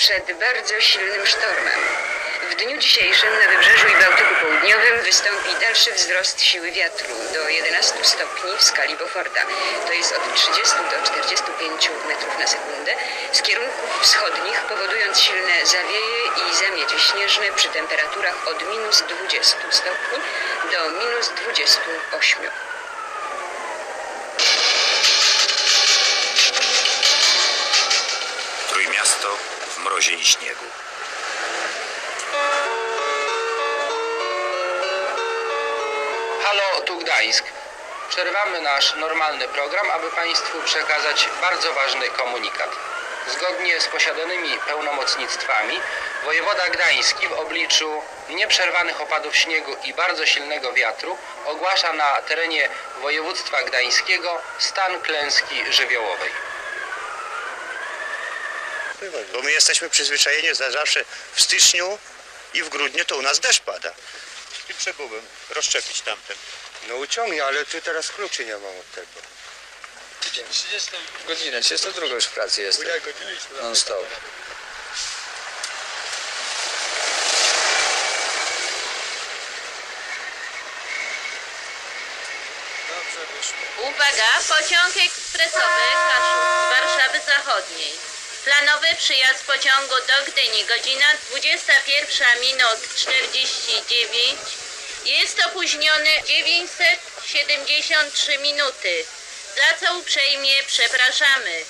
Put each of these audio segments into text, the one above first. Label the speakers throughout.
Speaker 1: Przed bardzo silnym sztormem. W dniu dzisiejszym na wybrzeżu i Bałtyku Południowym wystąpi dalszy wzrost siły wiatru do 11 stopni w skali Beauforta. To jest od 30 do 45 metrów na sekundę z kierunków wschodnich, powodując silne zawieje i zamiecie śnieżne przy temperaturach od minus 20 stopni do minus 28.
Speaker 2: Trójmiasto w mrozie i śniegu.
Speaker 3: Halo, tu Gdańsk. Przerwamy nasz normalny program, aby Państwu przekazać bardzo ważny komunikat. Zgodnie z posiadanymi pełnomocnictwami, wojewoda gdański w obliczu nieprzerwanych opadów śniegu i bardzo silnego wiatru ogłasza na terenie województwa gdańskiego stan klęski żywiołowej.
Speaker 4: Bo my jesteśmy przyzwyczajeni, że zawsze w styczniu i w grudniu to u nas deszcz pada. Tym przebyłem, rozszczepić tamten.
Speaker 5: No uciągnie, ale tu teraz kluczy nie mam od tego.
Speaker 6: Godzinę, 32 już w pracy jestem. Non stop.
Speaker 7: Uwaga, pociąg ekspresowy Kaszub z Warszawy Zachodniej. Planowy przyjazd pociągu do Gdyni, godzina 21 minut 49. Jest opóźniony 973 minuty. Za co uprzejmie przepraszamy.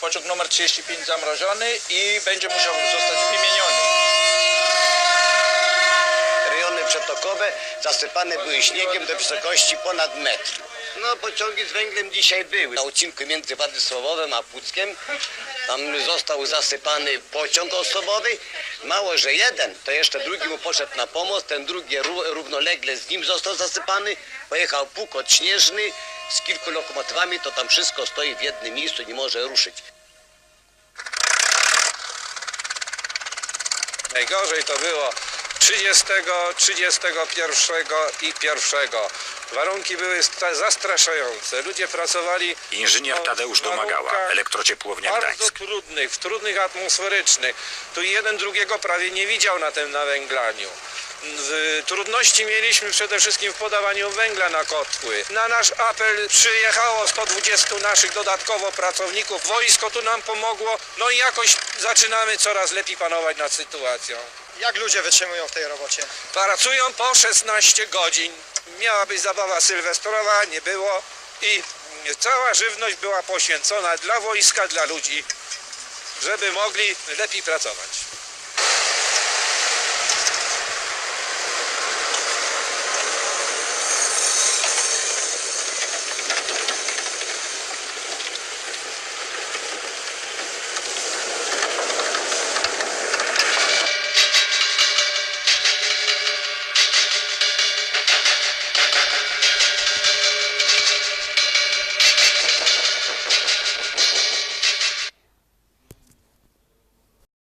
Speaker 6: Pociąg numer 35 zamrożony i będzie musiał zostać
Speaker 8: zasypane były śniegiem do wysokości ponad metr. No pociągi z węglem dzisiaj były. Na odcinku między Władysławowem a Puckiem tam został zasypany pociąg osobowy. Mało, że jeden, to jeszcze drugi mu poszedł na pomoc, ten drugi ró- równolegle z nim został zasypany. Pojechał pukot śnieżny z kilku lokomotywami, to tam wszystko stoi w jednym miejscu, nie może ruszyć.
Speaker 9: Najgorzej to było 30, 31 i 1. Warunki były zastraszające. Ludzie pracowali
Speaker 2: Inżynier Tadeusz Domagała, elektrociepłownia
Speaker 9: bardzo
Speaker 2: Gdańsk.
Speaker 9: trudnych, w trudnych atmosferycznych. Tu jeden drugiego prawie nie widział na tym nawęglaniu. Trudności mieliśmy przede wszystkim w podawaniu węgla na kotły. Na nasz apel przyjechało 120 naszych dodatkowo pracowników. Wojsko tu nam pomogło, no i jakoś zaczynamy coraz lepiej panować nad sytuacją.
Speaker 5: Jak ludzie wytrzymują w tej robocie?
Speaker 9: Pracują po 16 godzin. Miała być zabawa sylwestrowa, nie było i cała żywność była poświęcona dla wojska, dla ludzi, żeby mogli lepiej pracować.